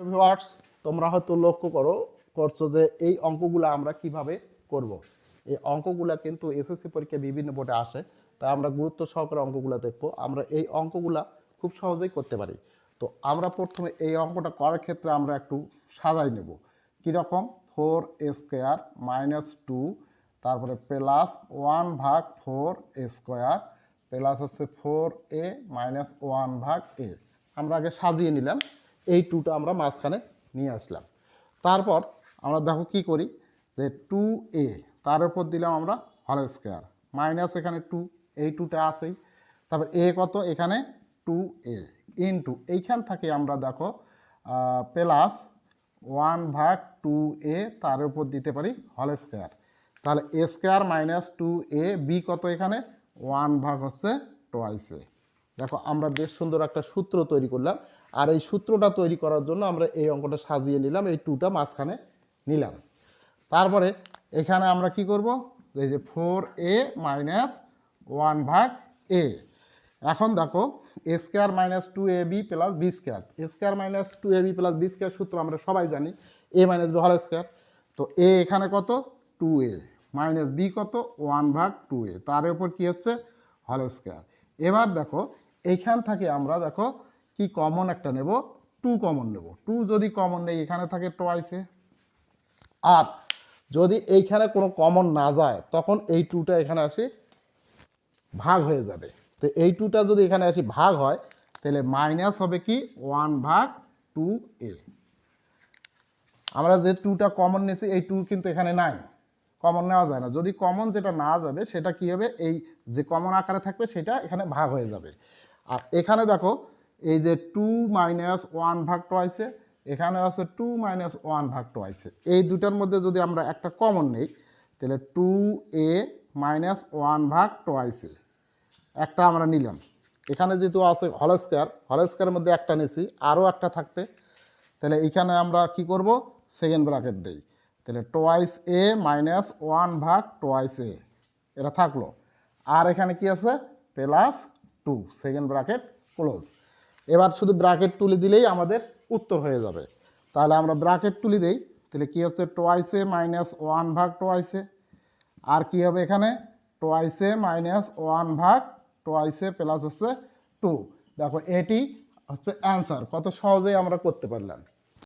Viewers তোমরা হয়তো লক্ষ্য করো, করছ যে এই অঙ্কগুলো আমরা কীভাবে করব। এই অঙ্কগুলো কিন্তু এসএসসি পরীক্ষায় বিভিন্ন বোর্ডে আসে, তাই আমরা গুরুত্ব সহকারে অঙ্কগুলো দেখব। আমরা এই অঙ্কগুলা খুব সহজেই করতে পারি। তো আমরা প্রথমে এই অঙ্কটা করার ক্ষেত্রে আমরা একটু সাজাই নেব। কীরকম? ফোর স্কোয়ার মাইনাস টু তারপরে প্লাস ওয়ান ভাগ ফোর স্কোয়ার প্লাস হচ্ছে ফোর এ মাইনাস ওয়ান ভাগ এ আমরা আগে সাজিয়ে নিলাম। এই টুটা আমরা মাঝখানে নিয়ে আসলাম। তারপর আমরা দেখো কি করি যে টু এ তার উপর দিলাম আমরা হল স্কোয়ার মাইনাস এখানে টু এই টুটা আছেই। তারপর এ কত? এখানে টু এ ইন্টু এইখান থেকে আমরা দেখো প্লাস ওয়ান ভাগ টু এ তার উপর দিতে পারি হল স্কোয়ার তাহলে a square minus two a b কত এখানে? ওয়ান ভাগ হচ্ছে টোয়াইস এ। দেখো, আমরা বেশ সুন্দর একটা সূত্র তৈরি করলাম। আর এই সূত্রটা তৈরি করার জন্য আমরা এই অঙ্কটা সাজিয়ে নিলাম, এই টুটা মাঝখানে নিলাম। তারপরে এখানে আমরা কি করব? এই যে ফোর এ মাইনাস ওয়ান ভাগ এ এখন দেখো a square minus two a b plus b square a square minus two a b plus b square সূত্র আমরা সবাই জানি এ মাইনাস বি হল স্কোয়ার তো এ এখানে কত? টু এ মাইনাস বি কত? ওয়ান ভাগ টু এ তার উপর কি হচ্ছে? হল স্কোয়ার এবার দেখো এইখান থেকে আমরা দেখো কি কমন একটা নেব? টু কমন নেব। টু যদি কমন নেই, এখানে থাকে টোয়াইসে আর যদি এইখানে কোনো কমন না যায়, তখন এই টুটা এখানে আসি ভাগ হয়ে যাবে। তো এই টুটা যদি এখানে আসি ভাগ হয়, তাহলে মাইনাস হবে কি? ওয়ান ভাগ টু এ আমরা যে টুটা কমন নিয়েছি, এই টু কিন্তু এখানে নাই। কমন নেওয়া যায় না। যদি কমন যেটা না যাবে, সেটা কি হবে? এই যে কমন আকারে থাকবে, সেটা এখানে ভাগ হয়ে যাবে। আর এখানে দেখো, এই যে টু মাইনাস ওয়ান ভাগ টোয়াইসে এখানে আছে টু মাইনাস ওয়ান ভাগ টোয়াইসে এই দুটার মধ্যে যদি আমরা একটা কমন নেই, তাহলে টু এ মাইনাস ওয়ান ভাগ টোয়াইসে একটা আমরা নিলাম। এখানে যেহেতু আছে হল স্কোয়ার হল স্কোয়ারের মধ্যে একটা নিছি, আরও একটা থাকবে তাহলে এখানে আমরা কি করব? সেকেন্ড ব্র্যাকেট দেই। তাহলে টোয়াইস এ মাইনাস ওয়ান ভাগ টোয়াইস এ এটা থাকল। আর এখানে কি আছে? Plus two second bracket close এবার শুধু ব্র্যাকেট তুলে দিলেই আমাদের উত্তর হয়ে যাবে। তাহলে আমরা ব্র্যাকেট তুলে দেই। তাহলে কী হচ্ছে? টোয়াইসে মাইনাস ওয়ান ভাগ টোয়াইসে আর কি হবে এখানে? টোয়াইসে মাইনাস ওয়ান ভাগ টোয়াইসে প্লাস হচ্ছে টু দেখো এটি হচ্ছে অ্যান্সার কত সহজেই আমরা করতে পারলাম।